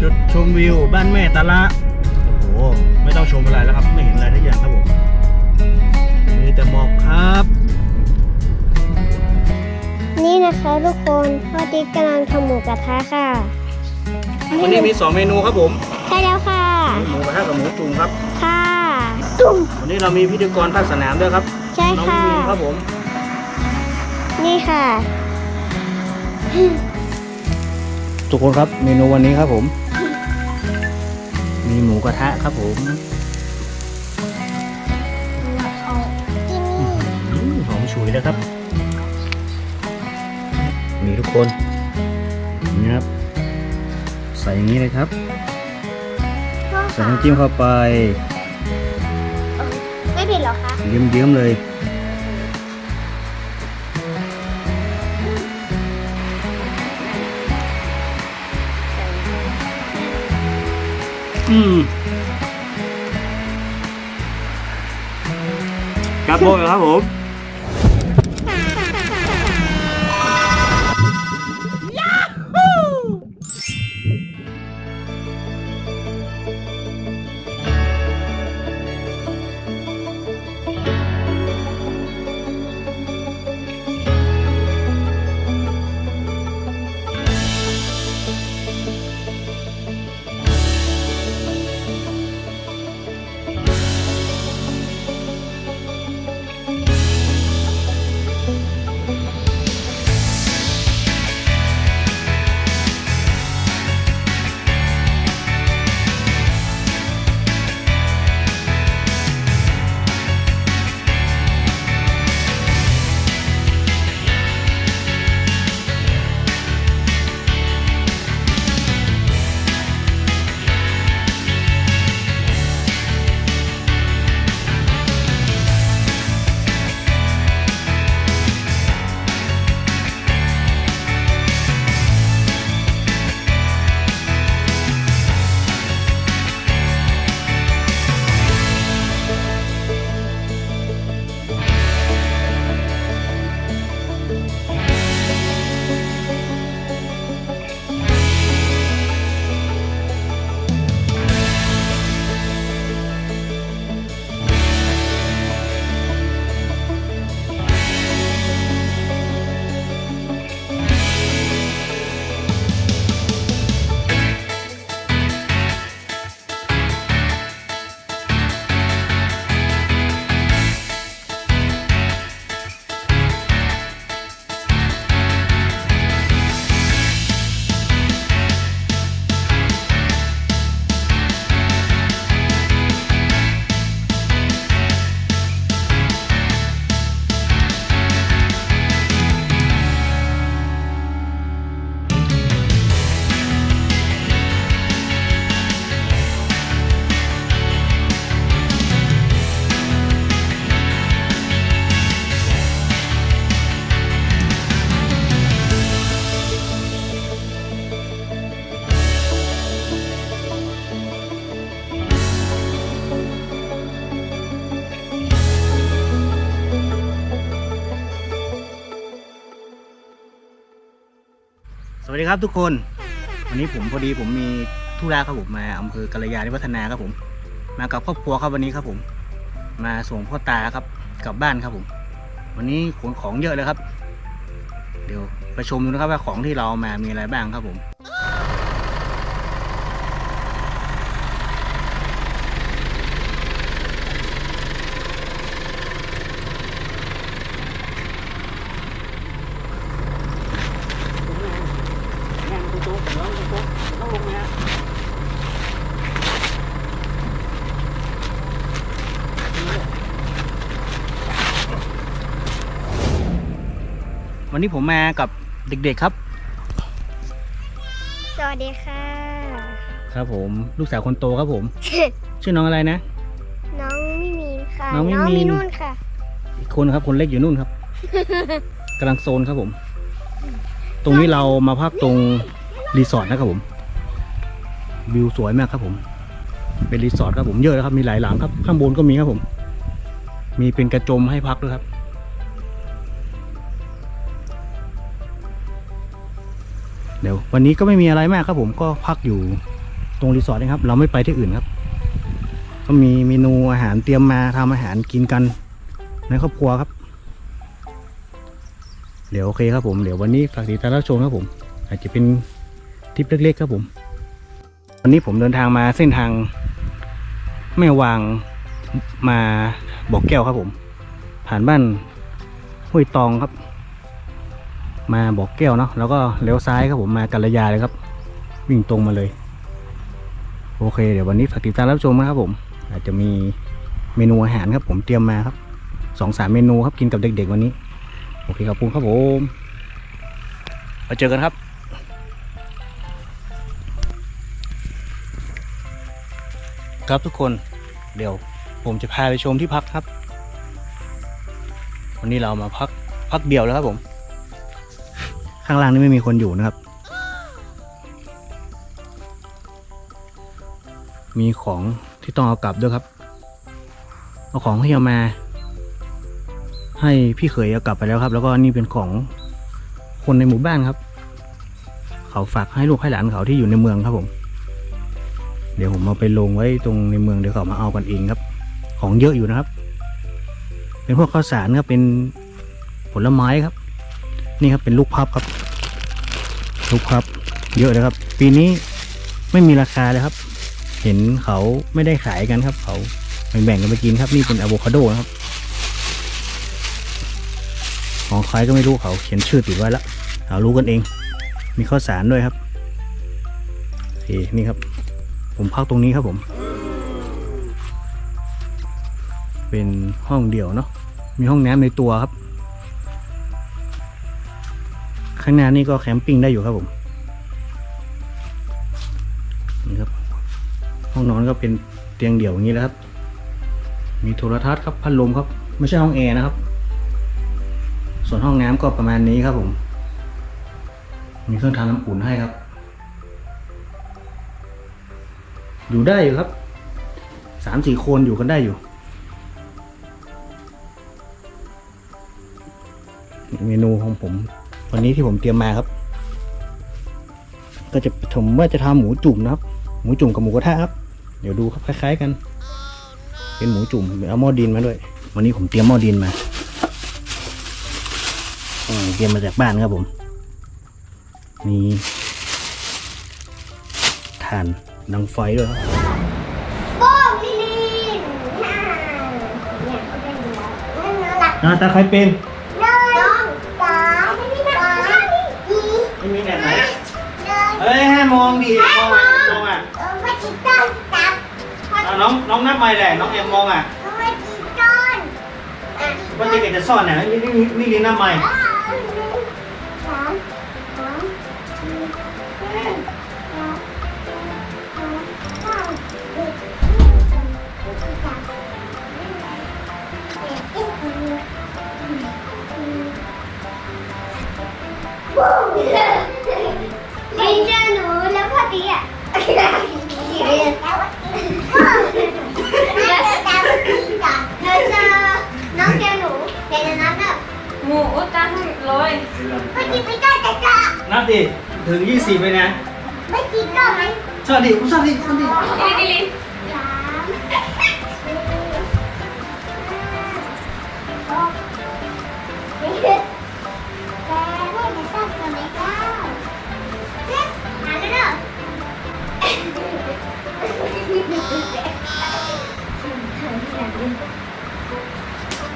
จุดชมวิว บ้านแม่ตะละโอ้โห ไม่ต้องชมอะไรแล้วครับ ไม่เห็นอะไรทุกอย่างครับผมมีแต่หมอกครับ นี่นะคะทุกคนพ่อติ๊กกำลังทำหมูกระทะค่ะวันนี้มีสองเมนูครับผมใช่แล้วค่ะ มีหมูกระทะกับหมูจุ่มครับ ค่ะตุ้มวันนี้เรามีพิธีกรภาคสนามด้วยครับใช่น้องค่ะวินครับผม นี่ค่ะ ทุกคนครับเมนูวันนี้ครับผม มีหมูกระทะครับผมที่นี่อืมหอมฉุยแล้วครับ มีทุกคนนี่ครับ ใส่อย่างนี้เลยครับ ใส่น้ำจิ้มเข้าไป ไม่ผิดหรอคะเยิ้มๆเลย อืมครับโบครับผม วัสดีครับทุกคน วันนี้ผมพอดีผมมีธุระครับผมมาอำเภอกาลยานิวัฒนาครับผม มากับครอบครัวครับวันนี้ครับผม มาส่งพ่อตาครับกลับบ้านครับผม วันนี้ขนของเยอะเลยครับ เดี๋ยวไปชมดูนะครับว่าของที่เราเอามามีอะไรบ้างครับผม วันนี้ผมมากับเด็กๆครับ สวัสดีค่ะ ครับผม ลูกสาวคนโตครับผม ชื่อน้องอะไรนะ น้องมิมีนค่ะน้องมิมีนมีนุ่นค่ะ อีกคนครับคนเล็กอยู่นู่นครับ กำลังโซนครับผม ตรงนี้เรามาพักตรงรีสอร์ทนะครับผม วิวสวยมากครับผม เป็นรีสอร์ทครับผมเยอะนะครับ มีหลายหลังครับ ข้างบนก็มีครับผม มีเป็นกระจมให้พักด้วยครับ เดี๋ยววันนี้ก็ไม่มีอะไรมากครับผมก็พักอยู่ตรงรีสอร์ทนะครับ เราไม่ไปที่อื่นครับ ก็มีเมนูอาหารเตรียมมาทำอาหารกินกันในครอบครัวครับ เดี๋ยวโอเคครับผมเดี๋ยววันนี้ฝากติดตามรับชมครับผม อาจจะเป็นทริปเล็กๆครับผม วันนี้ผมเดินทางมาเส้นทางแม่วางมาบอกแก้วครับผม ผ่านบ้านห้วยตองครับ มาบอกแก้วเนาะแล้วก็เลี้ยวซ้ายครับผมมากัลยาเลยครับ วิ่งตรงมาเลย โอเค เดี๋ยววันนี้ฝากติดตามรับชมนะครับผม อาจจะมีเมนูอาหารครับผมเตรียมมาครับสองสามเมนูครับกินกับเด็กๆวันนี้ โอเคครับคุณครับผมมาเจอกันครับครับทุกคนเดี๋ยวผมจะพาไปชมที่พักครับ วันนี้เรามาพักพักเดียวแล้วครับผม ข้างล่างนี่ไม่มีคนอยู่นะครับ มีของที่ต้องเอากลับด้วยครับ เอาของที่เอามา ให้พี่เขยเอากลับไปแล้วครับ แล้วก็นี่เป็นของคนในหมู่บ้านครับ เขาฝากให้ลูกให้หลานเขาที่อยู่ในเมืองครับผม เดี๋ยวผมเอาไปลงไว้ตรงในเมืองเดี๋ยวเขามาเอากันเองครับ ของเยอะอยู่นะครับ เป็นพวกข้าวสารครับเป็นผลไม้ครับ นี่ครับเป็นลูกพับครับ ลูกพับ เยอะเลยครับ ปีนี้ไม่มีราคาเลยครับ เห็นเขาไม่ได้ขายกันครับ เขาแบ่งๆกันไปกินครับนี่เป็นอะโวคาโดนะครับ ของใครก็ไม่รู้เขาเขียนชื่อติดไว้แล้วเรารู้กันเอง มีข้าวสารด้วยครับโอเคนี่ครับ ผมพักตรงนี้ครับผม เป็นห้องเดี่ยวเนาะมีห้องน้ำในตัวครับ ข้างหน้านี่ก็แคมปิ้งได้อยู่ครับผมนี่ครับห้องนอนก็เป็นเตียงเดี่ยวอย่างนี้แล้วครับ มีโทรทัศน์ครับพัดลมครับ ไม่ใช่ห้องแอร์นะครับ ส่วนห้องน้ำก็ประมาณนี้ครับผม มีเครื่องทำน้ำอุ่นให้ครับ อยู่ได้อยู่ครับสามสี่คนอยู่กันได้อยู่เมนูของผม วันนี้ที่ผมเตรียมมาครับ ก็จะผมว่าจะทำหมูจุ่มนะครับ หมูจุ่มกับหมูกระทะครับ เดี๋ยวดูครับคล้าย ๆ กัน เป็นหมูจุ่มเอาหม้อดินมาด้วย วันนี้ผมเตรียมหม้อดินมาอืมเตรียมมาจากบ้านครับผมมีถ่านดังไฟด้วยครับโป้งลิลินน่าเนี่ยเขาเป็นอย่างนี้น่ารักอ่าตาใครเป็น อาน้องน้องนับไม่แหละน้องเอ็มมองอะไม่กินต้นอะ ว่าเด็กๆจะซ่อนเนี่ยนี่นี่นี่นี่นับไม่อ่ หมูอุดตันร้อยไม่กินไม่ได้แต่จะนับดิถึงยี่สิบไปนะไม่กินก็ไหมซ่อนดิซ่อนดิซ่อนดิกิลิกิลิสามสี่ห้าหกเจ็ดแปดไม่ได้ตั้งตัวไหนเก้าสิบหาแล้วเด้อ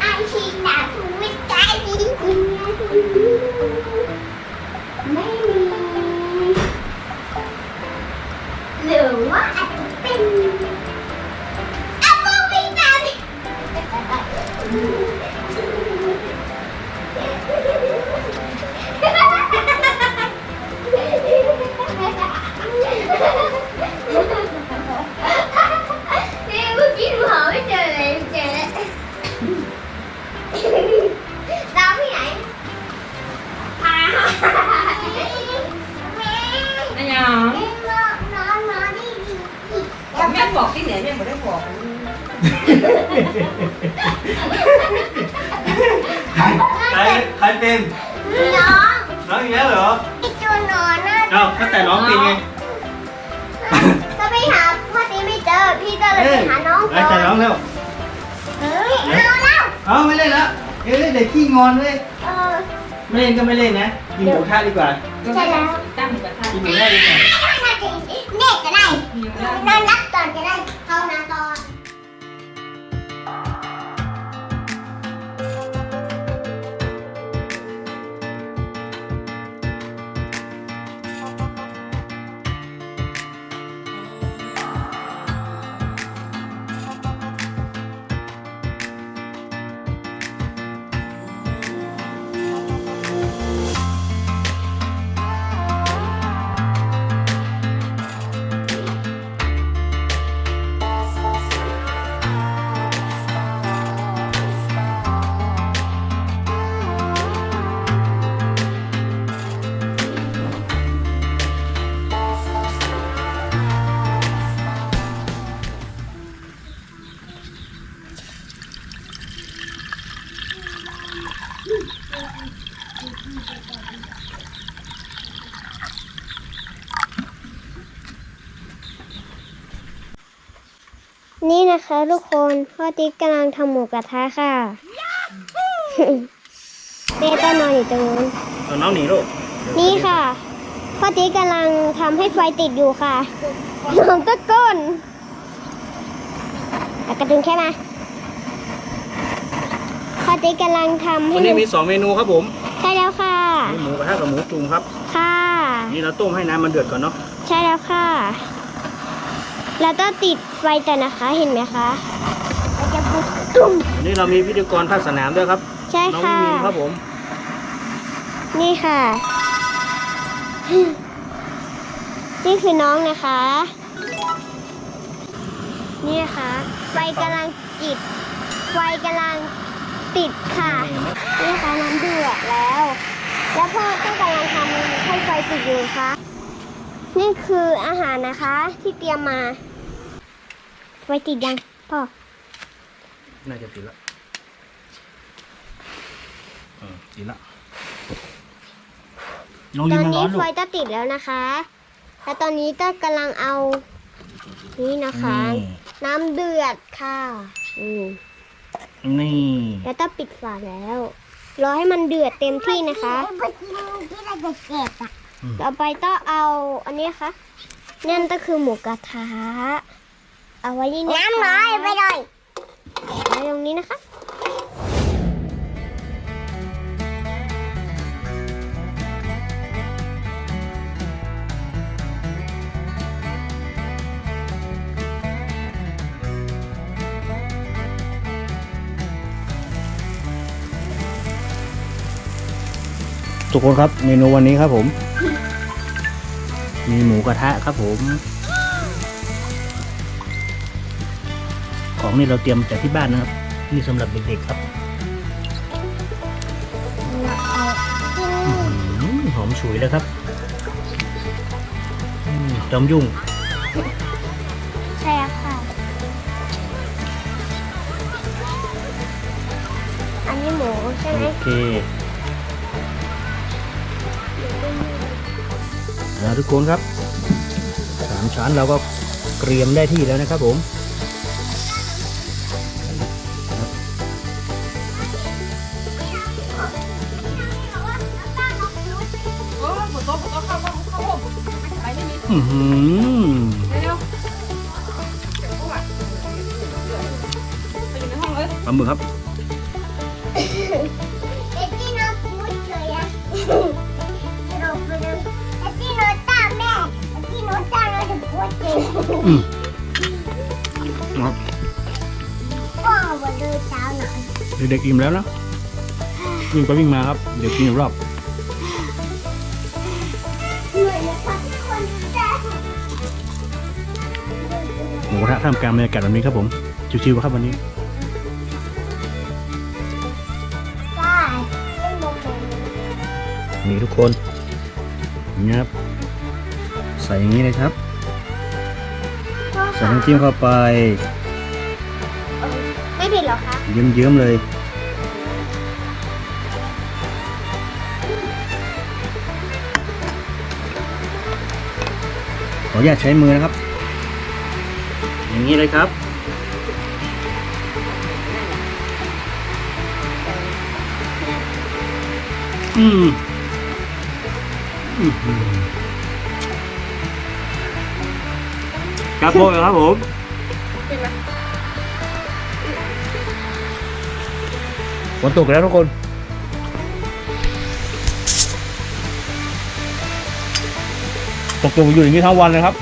ไอชิงหนาทูวิต ใจดีคุณไม่มีห เอาแล้วเอาไม่เล่นแล้วเอ้ยเด็กขี้งอนเลย เออไม่เล่นก็ไม่เล่นนะกินหมูทะดีกว่าใช่แล้วตั้งหมูกระทะกินหมูทะดีกว่าถ้าจริงเด็กก็ได้หิวแล้วนอนรับก่อนก็ได้เข้านาตอน คะทุกคนพ่อติ๊กกำลังทำหมูกระทะค่ะเต้ต้นนอนอยู่ตรงนู้นเอาน้องหนีลูกนี่ค่ะพ่อติ๊กกำลังทำให้ไฟติดอยู่ค่ะน้องตะโก้นอะกระดึงแค่มาพ่อติ๊กกำลังทำให้วันหนี้นูมีสองเมนูครับผมใช่แล้วค่ะมีหมูกระทะกับหมูจุ่มครับ ค่ะ นี่เราต้มให้น้ำมันเดือดก่อนเนาะใช่แล้วค่ะ แล้วก็ติดไฟแต่นะคะเห็นไหมคะเราจะปุ๊บตุ้มวันนี้เรามีพิธีกรภาคสนามด้วยครับใช่น้องค่ะมิมินครับผม นี่ค่ะ นี่คือน้องนะคะ นี่นะคะไฟกำลังจิดไฟกำลังติดค่ะ นี่ค่ะน้ำเดือดแล้ว แล้วพ่อก็กำลังทำให้ไฟติดอยู่ค่ะ นี่คืออาหารนะคะที่เตรียมมาไฟติดยังพ่อ น่าจะติดละอืมติดละน้องตลิอนนมันร้นี้อนลูไฟกจะติดแล้วนะคะ แล้วตอนนี้ก็กำลังเอา นี่นะคะ น้ำเดือดค่ะอืมนี่แล้วต้องปิดฝาแล้ว รอให้มันเดือดเต็มที่นะคะ ต่อไปต้องเอาอันนี้ค่ะนั่นก็คือหมูกระทะเอาไว้นี่นะคะน้ำน้อยไปเลยไว้ตรงนี้นะคะทุกคนครับเมนูวันนี้ครับผม มีหมูกระทะครับผม ของนี่เราเตรียมจากที่บ้านนะครับ นี่สำหรับเด็กๆครับอื้อหือหอมฉุยแล้วครับอืมจอมยุ่งใช่แล้วค่ะ อันนี้หมูใช่ไหมโอเค เอาทุกคนครับสามชั้นเราก็เกรียมได้ที่แล้วนะครับผมโอ้หมูโต๊ะหมูโต๊ะเข้าเข้าเข้าห้องไปไม่มีอือหือเอืมครับพ่อมาดูเช้าหน่อยเด็กๆอิ่มแล้วนะวิ่งไปวิ่งมาครับ เดี๋ยวกินอีกรอบเหนื่อยนะคะทุกคนจ้าหมูกระทะท่ามกลางบรรยากาศแบบนี้ครับผม ชิวๆครับวันนี้ จ้าเล่นโมเมนต์นี่ทุกคนอย่างนี่ครับ ใส่อย่างนี้เลยครับพ่อใส่ค่ะน้ำจิ้มเข้าไปไม่ผิดหรอคะเยิ้มๆเลยขออนุญาตใช้มือนะครับนอย่างนี้เลยครับอืมอื้อ ครับผมครับผมเป็นไหมฝนตกแล้วทุกคนตกตกอยู่อย่างนี้ทั้งวันเลยครับ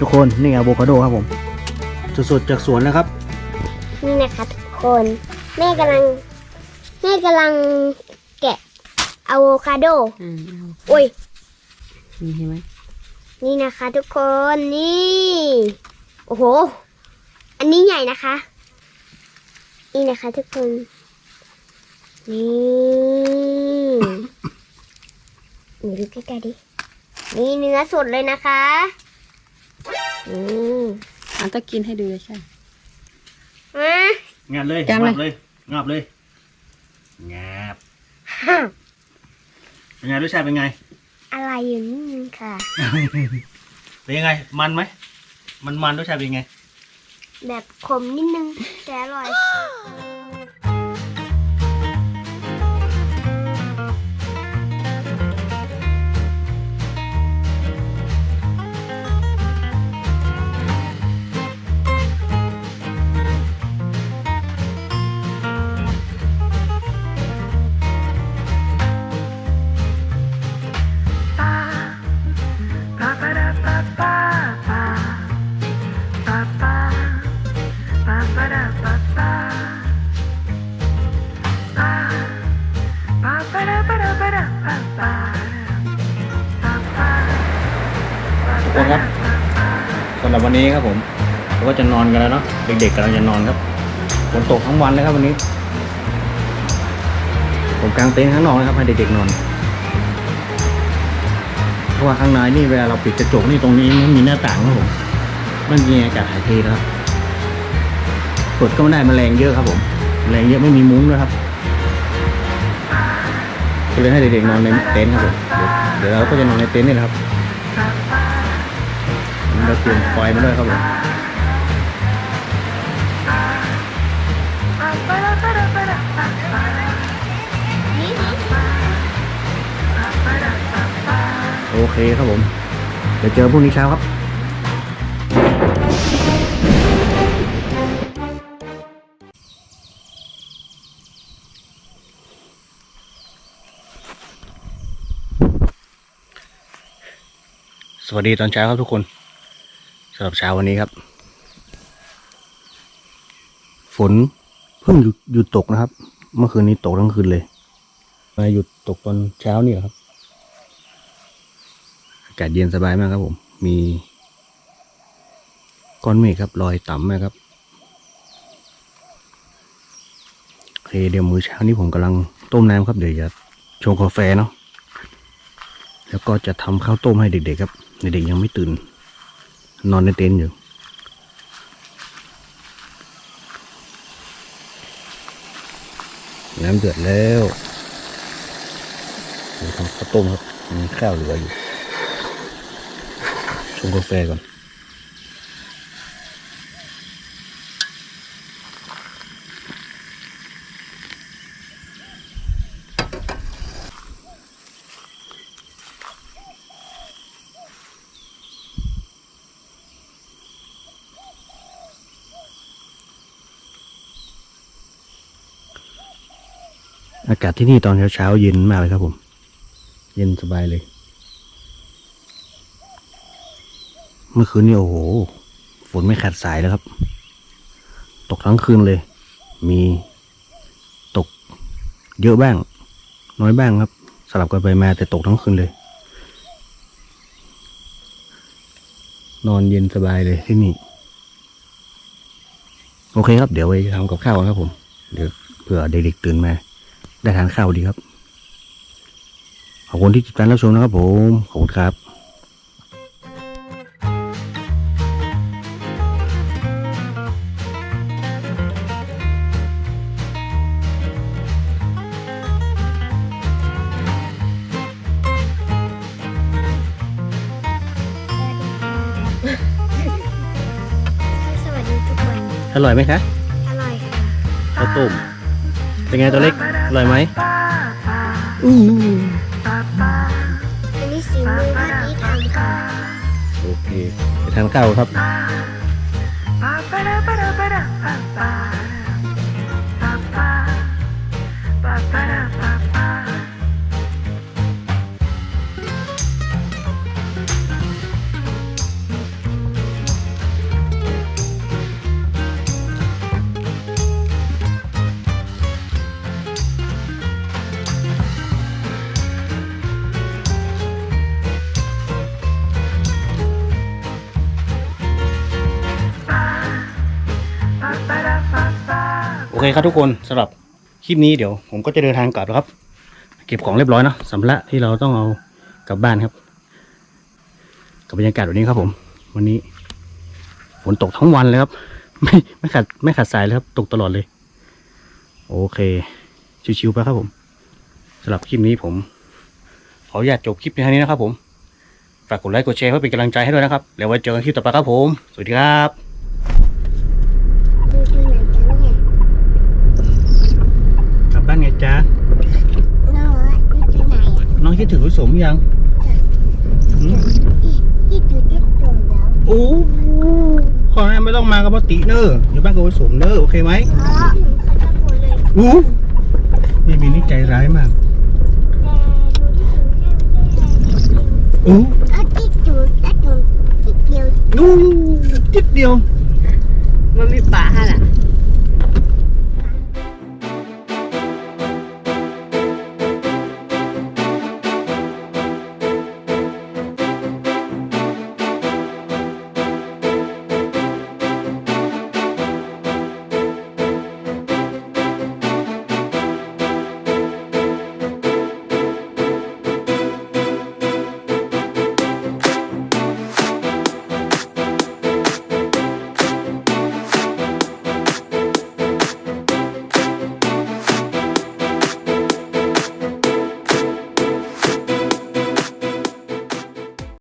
ทุกคนนี่อะโวคาโดครับผมสดๆจากสวนนะครับ นี่นะคะทุกคนแม่กำลังแม่กำลังแกะอะโวคาโดอืมเอาอุ้ย นี่เห็นไหมนี่นะคะทุกคนนี่โอ้โห อันนี้ใหญ่นะคะ นี่นะคะทุกคน นี่นี่ดูใกล้ๆดิ นี่เนื้อสดเลยนะคะ นี่อันต้องกินให้ดูเลยใช่อะงาบเลยจังเลยงับเลยงับเลยงาบเป็นไงรสชาติเป็นไง อะไรอยู่นี่ค่ะ เป็นยังไง มันไหม มันมันรสชาติเป็นยังไง แบบขมนิดนึงแต่อร่อย วันนี้ครับผมเราก็จะนอนกันแล้วเนาะเด็กๆกำลังจะนอนครับฝนตกทั้งวันเลยครับวันนี้ ผมกางเต็นท์ข้างนอกนะครับให้เด็กๆนอนเพราะว่าข้างในนี่เวลาเราปิดกระจกนี่ตรงนี้ไม่มีหน้าต่างครับผมไม่มีอากาศถ่ายเทนะครับเปิดก็ไม่ได้แมลงเยอะครับผมแมลงเยอะไม่มีมุ้งด้วยครับก็เลยให้เด็กๆนอนในเต็นท์ครับผมเดี๋ยวเดี๋ยวเราก็จะนอนในเต็นท์นี่แหละครับ เราเตรียมไฟมาด้วยครับผมโอเคครับผม เดี๋ยวเจอพรุ่งนี้เช้าครับสวัสดีตอนเช้าครับทุกคนำหรับเช้าวันนี้ครับ ฝนเพิ่งหยุดหยุดตกนะครับ เมื่อคืนนี้ตกทั้งคืนเลย มาหยุดตกตอนเช้านี่แหละครับ อากาศเย็นสบายมากครับผม มีก้อนเมฆครับลอยต่ำมากครับโอเคเดี๋ยวมื้อเช้านี้ผมกำลังต้มน้ำครับเดี๋ยวจะชงกาแฟเนาะแล้วก็จะทำข้าวต้มให้เด็กๆครับ เด็กๆยังไม่ตื่น นอนในเต็นท์อยู่ น้ำเดือดแล้วทำข้าวต้มครับมีข้าวเหลืออยู่ชงกาแฟก่อน อากาศที่นี่ตอนเช้าๆเย็นมากเลยครับผม เย็นสบายเลย เมื่อคืนนี้โอ้โห ฝนไม่ขาดสายแล้วครับ ตกทั้งคืนเลย มีตกเยอะบ้าง น้อยบ้างครับ สลับกันไปมาแต่ตกทั้งคืนเลย นอนเย็นสบายเลยที่นี่ โอเคครับ เดี๋ยวไปทำกับข้าวกันครับผม เดี๋ยวเผื่อเด็กๆตื่นมา ได้ทานข้าวดีครับ ขอบคุณที่ติดตามรับชมนะครับผม ขอบคุณครับสวัสดีทุกคนอร่อยไหมคะ อร่อยค่ะข้าวต้ม เป็นไงตัวเล็ก อร่อยไหมอืออันนี้สีมือพ่อดีทำค่ะโอเคไปทานข้าวครับ คครับทุกคนสำหรับคลิปนี้เดี๋ยว ผมก็จะเดินทางกลับแล้วครับ เก็บของเรียบร้อยเนาะสำหรับที่เราต้องเอากลับบ้านครับ กับบรรยากาศแบบนี้ครับผม วันนี้ฝนตกทั้งวันเลยครับ ไม่ไม่ขาดไม่ขาดสายเลยครับ ตกตลอดเลย โอเค ชิวๆไปครับผมสำหรับคลิปนี้ผมขออนุญาตจบคลิปเพียงเท่านี้นะครับผม ฝากกดไลค์กดแชร์เพื่อเป็นกำลังใจให้ด้วยนะครับ แล้วไว้เจอกันคลิปต่อไปครับผม สวัสดีครับ ดูดูไหนกันเนี่ย กลับบ้านไง จ๊ะ น้องว่าดูดูไหนอะน้องคิดถึงพี่สมยังหืมที่ดูที่ตรงแล้วโอ้ขอให้ไม่ต้องมากับปติเนอร์อยู่บ้านกับพี่สมเนอร์โอเคไหมเพราะเขาตะโกนเลยอู้นี่มีนี่ใจร้ายมากแต่ดูที่ดูแค่แค่อู้เอาที่ดูที่เดียวอู้นิดเดียว มันมีป่าฮะน่ะ